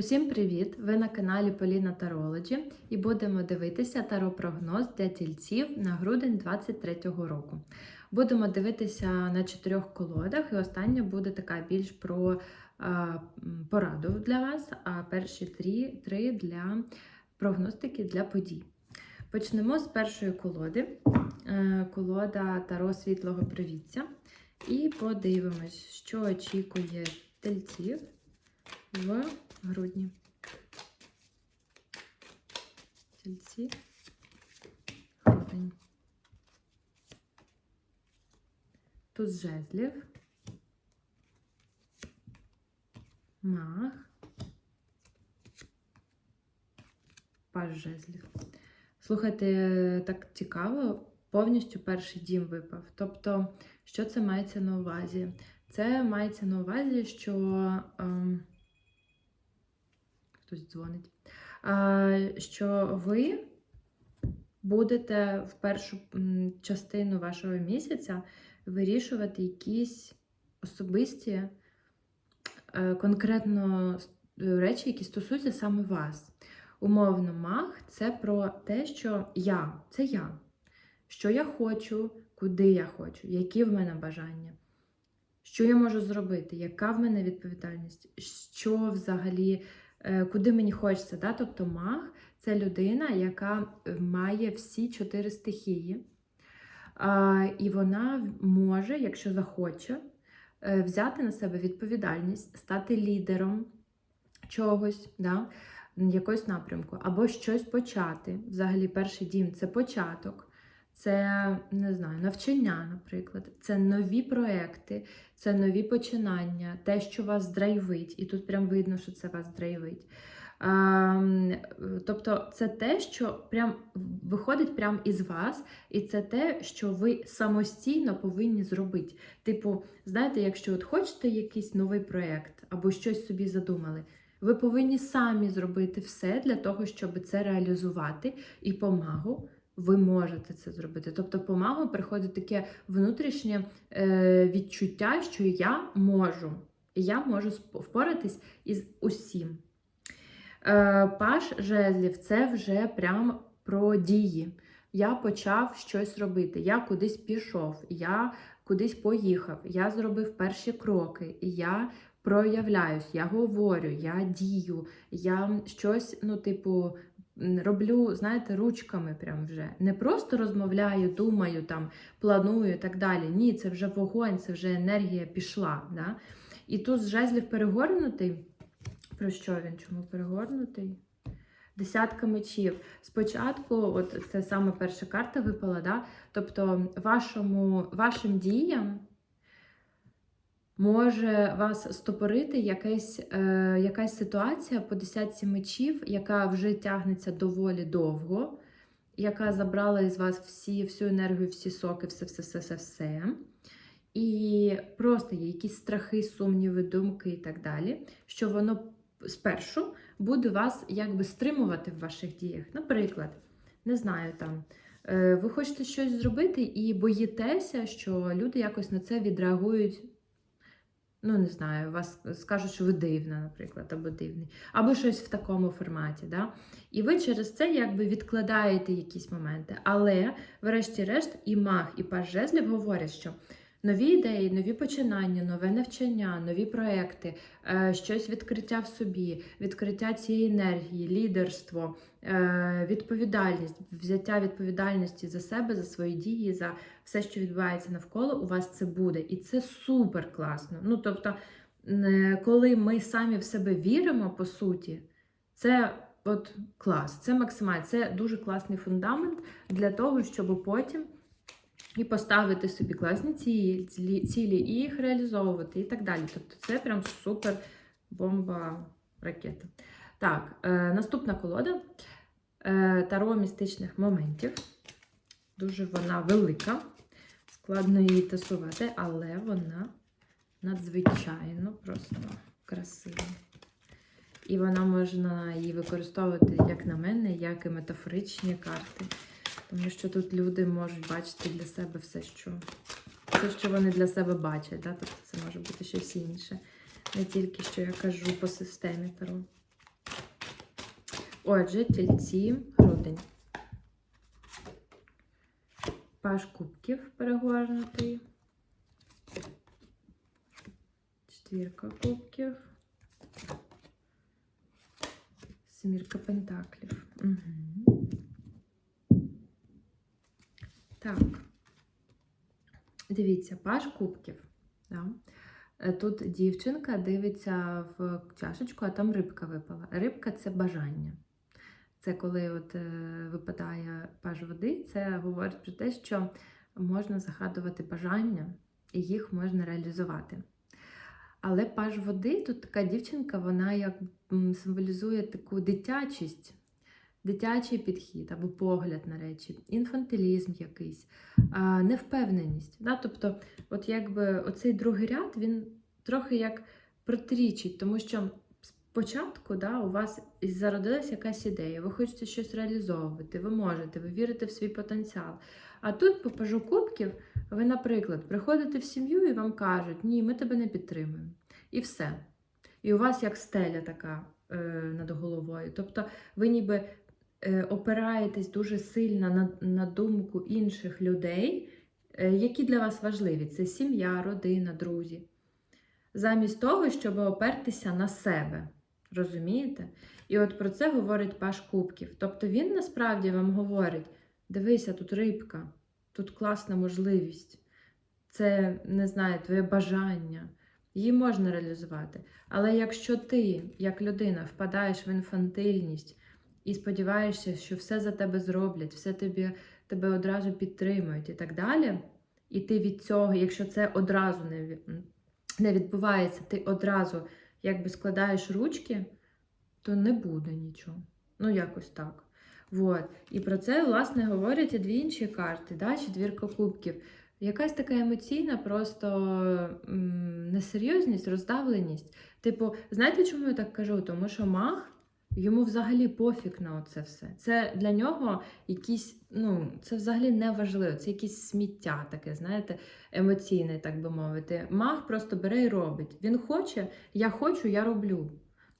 Усім привіт! Ви на каналі Поліна Тарологі і будемо дивитися таро-прогноз для тільців на грудень 2023 року. Будемо дивитися на чотирьох колодах, і остання буде така більш про а, пораду для вас, а перші три, три для прогностики для подій. Почнемо з першої колоди. Е, Колода Таро світлого привіття. І подивимось, що очікує тельців в грудні. Тільці. Грудень. Тут жезлів. Мах. Паж жезлів. Слухайте, так цікаво, повністю перший дім випав. Тобто, що це мається на увазі? Це мається на увазі, що ем, хтось дзвонить, що ви будете в першу частину вашого місяця вирішувати якісь особисті, е, конкретно речі, які стосуються саме вас. Умовно, маг це про те, що я це я. Що я хочу, куди я хочу, які в мене бажання, що я можу зробити, яка в мене відповідальність, що взагалі, куди мені хочеться. Да? Тобто маг це людина, яка е, має всі чотири стихії, і вона може, якщо захоче, е, взяти на себе відповідальність, стати лідером чогось. Да? якогось напрямку, або щось почати. Взагалі, перший дім це початок, це не знаю, навчання, наприклад, це нові проекти, це нові починання, те, що вас драйвить, і тут прям видно, що це вас драйвить. Тобто це те, що прям виходить прям із вас, і це те, що ви самостійно повинні зробити. Типу, знаєте, якщо от хочете якийсь новий проєкт або щось собі задумали, ви повинні самі зробити все для того, щоб це реалізувати, і помагу ви можете це зробити. Тобто, помагу приходить таке внутрішнє е, відчуття, що я можу, я можу впоратись із усім. Е, Паш жезлів це вже прям про дії. Я почав щось робити, я кудись пішов, я кудись поїхав, я зробив перші кроки, я проявляюсь, я говорю, я дію, я щось, ну, типу, роблю, знаєте, ручками прям вже. Не просто розмовляю, думаю, там, планую і так далі. Ні, це вже вогонь, це вже енергія пішла. Да? І тут жезлів перегорнутий. Про що він? Чому перегорнутий? Десятка мечів. Спочатку, от це саме перша карта випала, да? тобто вашому, вашим діям може вас стопорити якась, е, якась ситуація по десятці мечів, яка вже тягнеться доволі довго, яка забрала із вас всі, всю енергію, всі соки, все, все, все, все, все. І просто є якісь страхи, сумніви, думки і так далі, що воно спершу буде вас якби стримувати в ваших діях. Наприклад, не знаю, там е, ви хочете щось зробити і боїтеся, що люди якось на це відреагують. Ну, не знаю, вас скажуть, що ви дивна, наприклад, або дивний, або щось в такому форматі. Да? І ви через це якби відкладаєте якісь моменти. Але, врешті-решт, і маг, і паж жезлів говорять, що нові ідеї, нові починання, нове навчання, нові проекти, е, щось відкриття в собі, відкриття цієї енергії, лідерство, е, відповідальність, взяття відповідальності за себе, за свої дії, за все, що відбувається навколо, у вас це буде. І це супер класно. Ну, тобто, е, коли ми самі в себе віримо, по суті, це от клас, це максимально, це дуже класний фундамент для того, щоб потім і поставити собі класні цілі, цілі, і їх реалізовувати, і так далі. Тобто, це прям супер бомба ракета. Так, е, наступна колода е, Таро містичних моментів. Дуже вона велика, складно її тасувати, але вона надзвичайно просто красива. І вона можна її використовувати, як на мене, як і метафоричні карти. Тому що тут люди можуть бачити для себе все, що, все, що вони для себе бачать. Да? Тобто це може бути щось інше. Не тільки що я кажу по системі Таро. Отже, тільці, грудень. Паш кубків перегорнутий. Четвірка кубків. Семірка пентаклів. Угу. Так. Дивіться, паш кубків. Да. Е, Тут дівчинка дивиться в чашечку, а там рибка випала. Рибка це бажання. Це коли от е, випадає паж води, це говорить про те, що можна загадувати бажання і їх можна реалізувати. Але паж води, тут така дівчинка, вона як символізує таку дитячість, дитячий підхід або погляд на речі, інфантилізм якийсь, невпевненість. Да? Тобто, от якби оцей другий ряд, він трохи як протирічить, тому що спочатку да, у вас зародилась якась ідея, ви хочете щось реалізовувати, ви можете, ви вірите в свій потенціал. А тут, по пажу кубків, ви, наприклад, приходите в сім'ю і вам кажуть, ні, ми тебе не підтримуємо. І все. І у вас як стеля така е, над головою. Тобто ви ніби опираєтесь дуже сильно на, на думку інших людей, е, які для вас важливі. Це сім'я, родина, друзі. Замість того, щоб опертися на себе. Розумієте? І от про це говорить Паш Кубків. Тобто він насправді вам говорить: дивися, тут рибка, тут класна можливість. Це, не знаю, твоє бажання. Її можна реалізувати. Але якщо ти, як людина, впадаєш в інфантильність і сподіваєшся, що все за тебе зроблять, все тобі, тебе одразу підтримують і так далі, і ти від цього, якщо це одразу не, не відбувається, ти одразу якби складаєш ручки, то не буде нічого. Ну, якось так. Вот. І про це, власне, говорять і дві інші карти, да? четвірка кубків. Якась така емоційна, просто несерйозність, роздавленість. Типу, знаєте, чому я так кажу? Тому що маг, йому взагалі пофіг на це все. Це для нього якісь, ну, це взагалі не важливо, це якесь сміття таке, знаєте, емоційне, так би мовити. Маг просто бере і робить. Він хоче, я хочу, я роблю.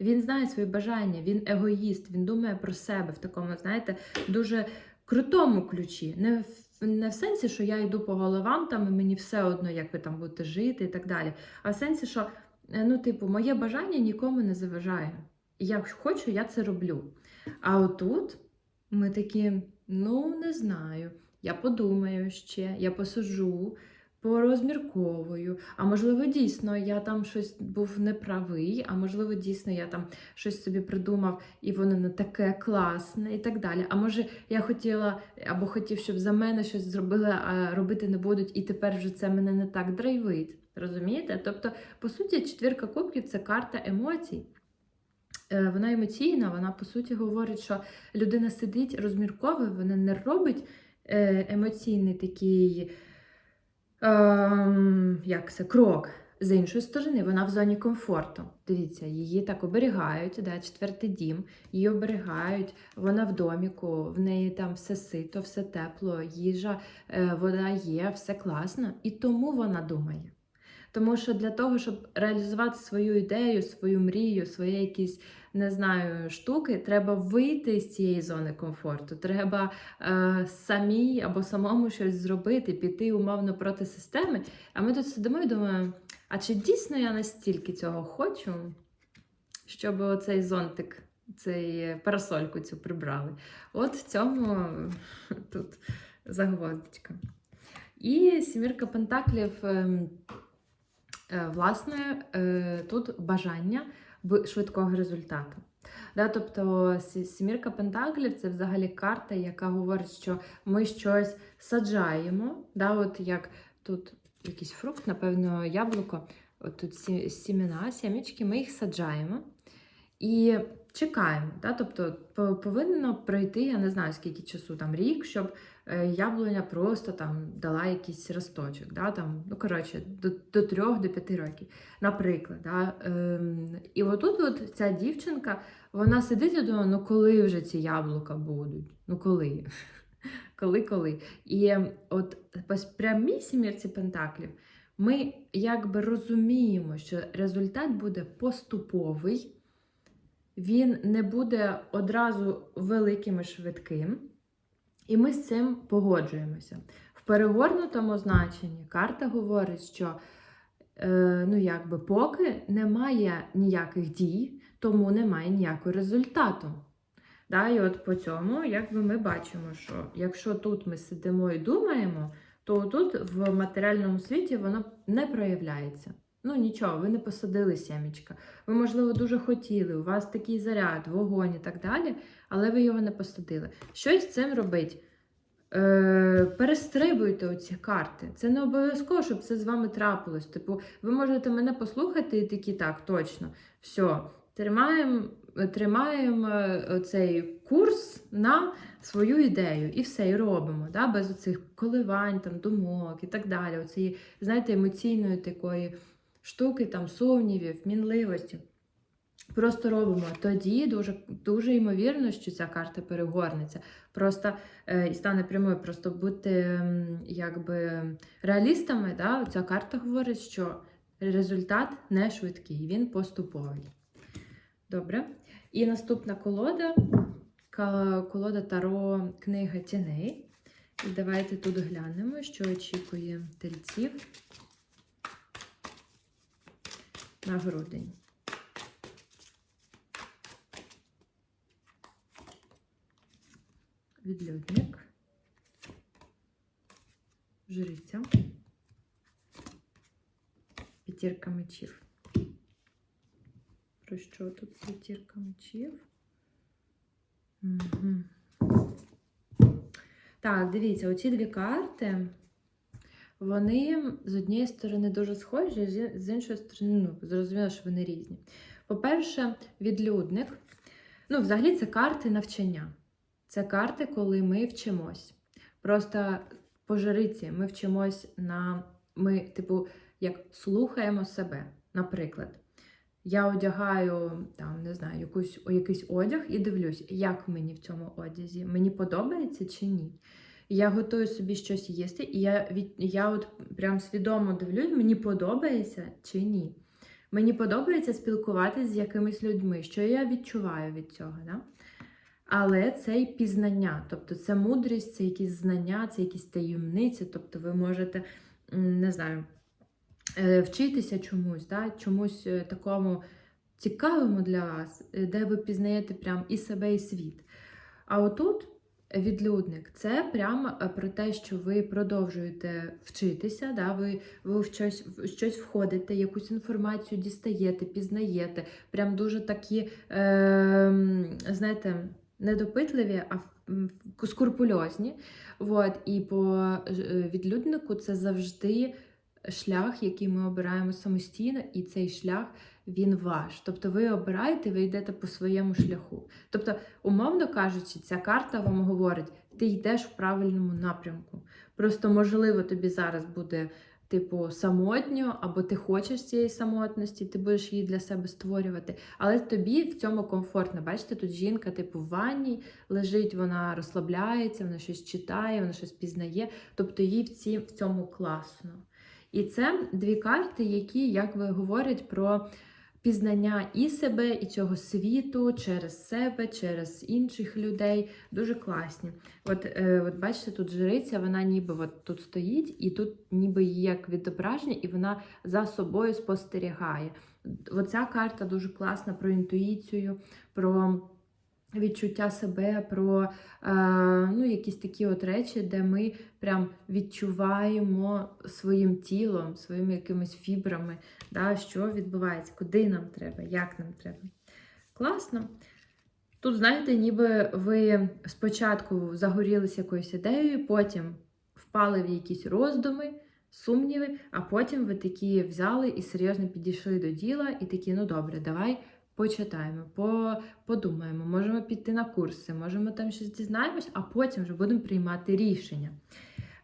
Він знає свої бажання, він егоїст, він думає про себе в такому, знаєте, дуже крутому ключі. Не в, не в сенсі, що я йду по головам там і мені все одно, як ви там будете жити і так далі. А в сенсі, що е, ну, типу, моє бажання нікому не заважає. Я хочу, я це роблю. А отут ми такі, ну не знаю, я подумаю ще, я посуджу, порозмірковую. А можливо, дійсно, я там щось був неправий, а можливо, дійсно, я там щось собі придумав, і воно не таке класне, і так далі. А може, я хотіла або хотів, щоб за мене щось зробили, а робити не будуть, і тепер вже це мене не так драйвить. Розумієте? Тобто, по суті, четвірка кубків це карта емоцій. Е, Вона емоційна, вона по суті говорить, що людина сидить, розмірковує, вона не робить е, емоційний такий ем, як це, крок. З іншої сторони, вона в зоні комфорту. Дивіться, її так оберігають, да, четвертий дім, її оберігають, вона в доміку, в неї там все сито, все тепло, їжа, е, вода є, все класно. І тому вона думає. Тому що для того, щоб реалізувати свою ідею, свою мрію, свої якісь, не знаю, штуки, треба вийти з цієї зони комфорту. Треба е, самій або самому щось зробити, піти умовно проти системи. А ми тут сидимо і думаємо, а чи дійсно я настільки цього хочу, щоб оцей зонтик, цей парасольку цю прибрали? От в цьому тут загвоздочка. І сімірка пентаклів. Е, Власне, е, тут бажання швидкого результату. Да, тобто сімірка пентаклів це взагалі карта, яка говорить, що ми щось саджаємо. Да, от як тут якийсь фрукт, напевно, яблуко, от тут сімена, сімечки, ми їх саджаємо і чекаємо. Да, тобто повинно пройти, я не знаю скільки часу, там рік, щоб яблуня просто там дала якийсь росточок. Да, там, ну, коротше, до, до 3 до 5 років, наприклад. Да, ем, і отут от ця дівчинка, вона сидить і думає, ну коли вже ці яблука будуть? Ну коли? коли, коли? І от по прямій сімірці пентаклів ми якби розуміємо, що результат буде поступовий. він не буде одразу великим і швидким. І ми з цим погоджуємося. В перегорнутому значенні карта говорить, що е, ну, якби, поки немає ніяких дій, тому немає ніякого результату. Да, і от по цьому, якби ми бачимо, що якщо тут ми сидимо і думаємо, то тут в матеріальному світі воно не проявляється. Ну нічого, ви не посадили сімечка. Ви, можливо, дуже хотіли, у вас такий заряд, вогонь і так далі, але ви його не посадили. Щось з цим робить. Е, перестрибуйте оці карти. Це не обов'язково, щоб це з вами трапилось. Типу, ви можете мене послухати і такі, так, точно, все, тримаємо тримаємо е, цей курс на свою ідею і все, і робимо, да? без оцих коливань, там, думок і так далі. Оцієї, знаєте, емоційної такої штуки, там, сумнівів, мінливості. Просто робимо. Тоді дуже дуже ймовірно, що ця карта перегорнеться. Просто е, і стане прямою. Просто бути якби реалістами. Да? Ця карта говорить, що результат не швидкий, він поступовий. Добре. І наступна колода колода Таро книга тіней. І давайте тут глянемо, що очікує тельців на грудень. Відлюдник, жриця, п'ятірка мечів. Про що тут п'ятірка мечів? Угу. Так, дивіться, оці дві карти, вони з однієї сторони дуже схожі, з- іншої сторони, ну, зрозуміло, що вони різні. По-перше, відлюдник. Ну, взагалі, це карти навчання. Це карти, коли ми вчимось. Просто по ми вчимось на. Ми, типу, як слухаємо себе. Наприклад, я одягаю там, не знаю, якусь, якийсь одяг і дивлюсь, як мені в цьому одязі. Мені подобається чи ні. Я готую собі щось їсти, і я від я от прям свідомо дивлюсь, мені подобається чи ні. Мені подобається спілкуватися з якимись людьми, що я відчуваю від цього. Да? Але це й пізнання, тобто це мудрість, це якісь знання, це якісь таємниці. Тобто ви можете, не знаю, е, вчитися чомусь, да? чомусь е, такому цікавому для вас, е, де ви пізнаєте прям і себе, і світ. А отут відлюдник це прямо е, про те, що ви продовжуєте вчитися, да? ви, ви в щось, в щось входите, якусь інформацію дістаєте, пізнаєте. Прям дуже такі, е, знаєте, недопитливі, а м, скрупульозні. От, і по е, відлюднику це завжди шлях, який ми обираємо самостійно, і цей шлях він ваш. Тобто ви обираєте, ви йдете по своєму шляху. Тобто, умовно кажучи, ця карта вам говорить, ти йдеш в правильному напрямку. Просто, можливо, тобі зараз буде. Типу, самотньо, або ти хочеш цієї самотності, ти будеш її для себе створювати. Але тобі в цьому комфортно. Бачите, тут жінка, типу, в ванні лежить, вона розслабляється, вона щось читає, вона щось пізнає. Тобто їй в, ці, в цьому класно. І це дві карти, які, як ви говорять, про пізнання і себе, і цього світу через себе, через інших людей. Дуже класні. От, е, от бачите, тут жриця, вона ніби от тут стоїть, і тут ніби її як відображення, і вона за собою спостерігає. Оця карта дуже класна про інтуїцію, про. Відчуття себе про е, ну, якісь такі от речі, де ми прям відчуваємо своїм тілом, своїми якимись фібрами, да, що відбувається, куди нам треба, як нам треба. Класно. Тут, знаєте, ніби ви спочатку загорілися якоюсь ідеєю, потім впали в якісь роздуми, сумніви, а потім ви такі взяли і серйозно підійшли до діла, і такі, ну добре, давай почитаємо, по, подумаємо, можемо піти на курси, можемо там щось дізнаємось, а потім вже будемо приймати рішення.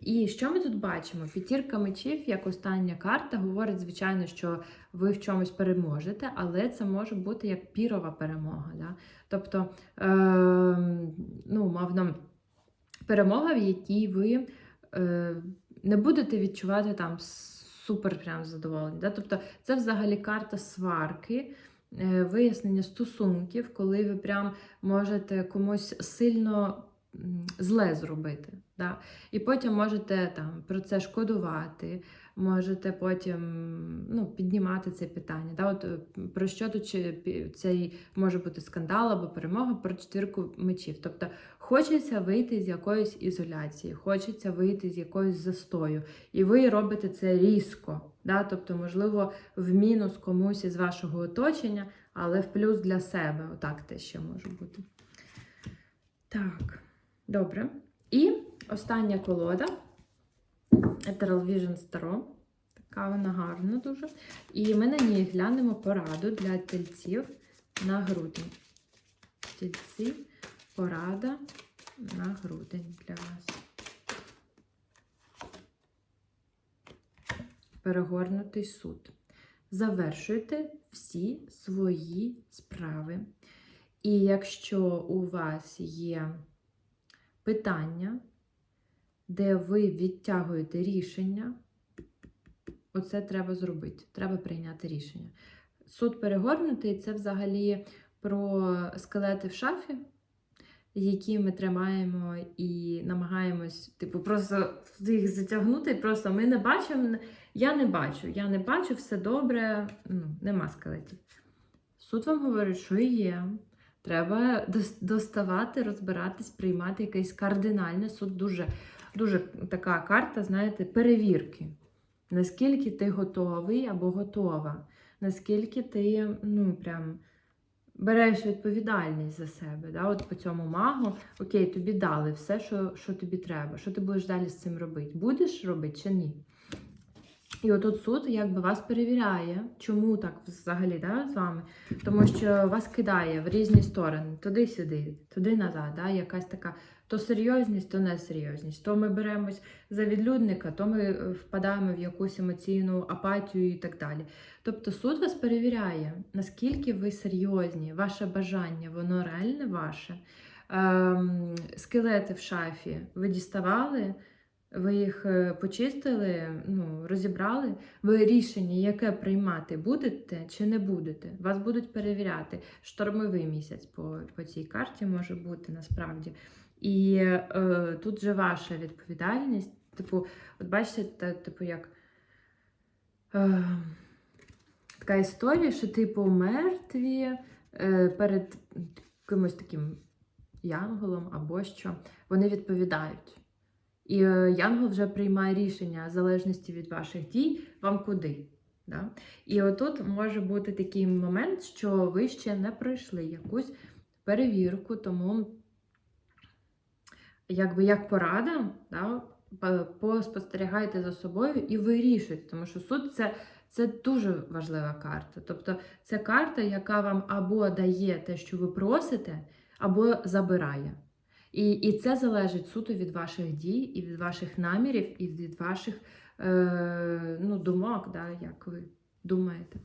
І що ми тут бачимо? П'ятірка мечів, як остання карта, говорить, звичайно, що ви в чомусь переможете, але це може бути як пірова перемога. Да? Тобто, е, ну, мовно, перемога, в якій ви е, не будете відчувати там супер прям задоволення. Да? Тобто, це взагалі карта сварки. Е, вияснення стосунків, коли ви прям можете комусь сильно зле зробити. Да? І потім можете там, про це шкодувати, можете потім ну, піднімати це питання. Да? От, е, про що тут цей може бути скандал або перемога про четвірку мечів. Тобто хочеться вийти з якоїсь ізоляції, хочеться вийти з якоїсь застою. І ви робите це різко. Да? Тобто, можливо, в мінус комусь із вашого оточення, але в плюс для себе. Отак те ще може бути. Так, добре. І остання колода. Ethereal Vision Tarot. Така вона гарна дуже. І ми на ній глянемо пораду для тельців на грудень. Тельці, порада на грудень для вас. Перегорнутий суд. Завершуйте всі свої справи. І якщо у вас є питання, де ви відтягуєте рішення, оце треба зробити. Треба прийняти рішення. Суд перегорнутий це взагалі про скелети в шафі, які ми тримаємо і намагаємось, типу, просто їх затягнути. Просто ми не бачимо. Я не бачу, я не бачу, все добре, ну, нема скелетів. Суд вам говорить, що є. Треба доставати, розбиратись, приймати якесь кардинальне суд. Дуже, дуже така карта, знаєте, перевірки. Наскільки ти готовий або готова, наскільки ти ну, прям береш відповідальність за себе. Да? От по цьому магу, окей, тобі дали все, що, що тобі треба. Що ти будеш далі з цим робити? Будеш робити чи ні? І отут суд якби вас перевіряє, чому так взагалі да, з вами. Тому що вас кидає в різні сторони, туди-сюди, туди-назад. Да? Якась така то серйозність, то несерйозність. То ми беремось за відлюдника, то ми е, впадаємо в якусь емоційну апатію і так далі. Тобто суд вас перевіряє, наскільки ви серйозні, ваше бажання, воно реальне ваше. Ем, скелети в шафі ви діставали. Ви їх е, почистили, ну, розібрали. Ви рішення, яке приймати будете чи не будете. Вас будуть перевіряти. Штормовий місяць по, по цій карті може бути насправді. І е, тут же ваша відповідальність. Типу, от бачите, та, типу, як е, така історія, що типу мертві е, перед кимось таким янголом або що, вони відповідають. І е, Янгол вже приймає рішення в залежності від ваших дій, вам куди. Да? І отут може бути такий момент, що ви ще не пройшли якусь перевірку, тому якби як порада, да, поспостерігайте за собою і вирішуйте, тому що суд це, це дуже важлива карта. Тобто це карта, яка вам або дає те, що ви просите, або забирає. І, і це залежить суто від ваших дій, і від ваших намірів, і від ваших е, ну, думок, да, як ви думаєте.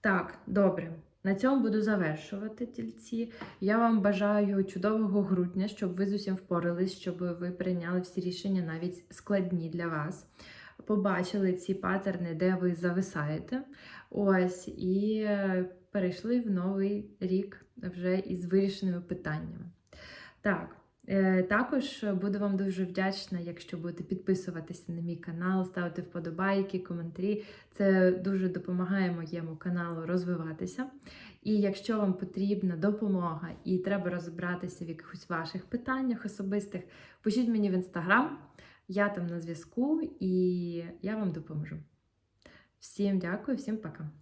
Так, добре. На цьому буду завершувати тільці. Я вам бажаю чудового грудня, щоб ви з усім впорались, щоб ви прийняли всі рішення, навіть складні для вас. Побачили ці патерни, де ви зависаєте. Ось, і перейшли в новий рік вже із вирішеними питаннями. Так, е, також буду вам дуже вдячна, якщо будете підписуватися на мій канал, ставити вподобайки, коментарі. Це дуже допомагає моєму каналу розвиватися. І якщо вам потрібна допомога і треба розібратися в якихось ваших питаннях особистих, пишіть мені в інстаграм, я там на зв'язку і я вам допоможу. Всім дякую, всім пока.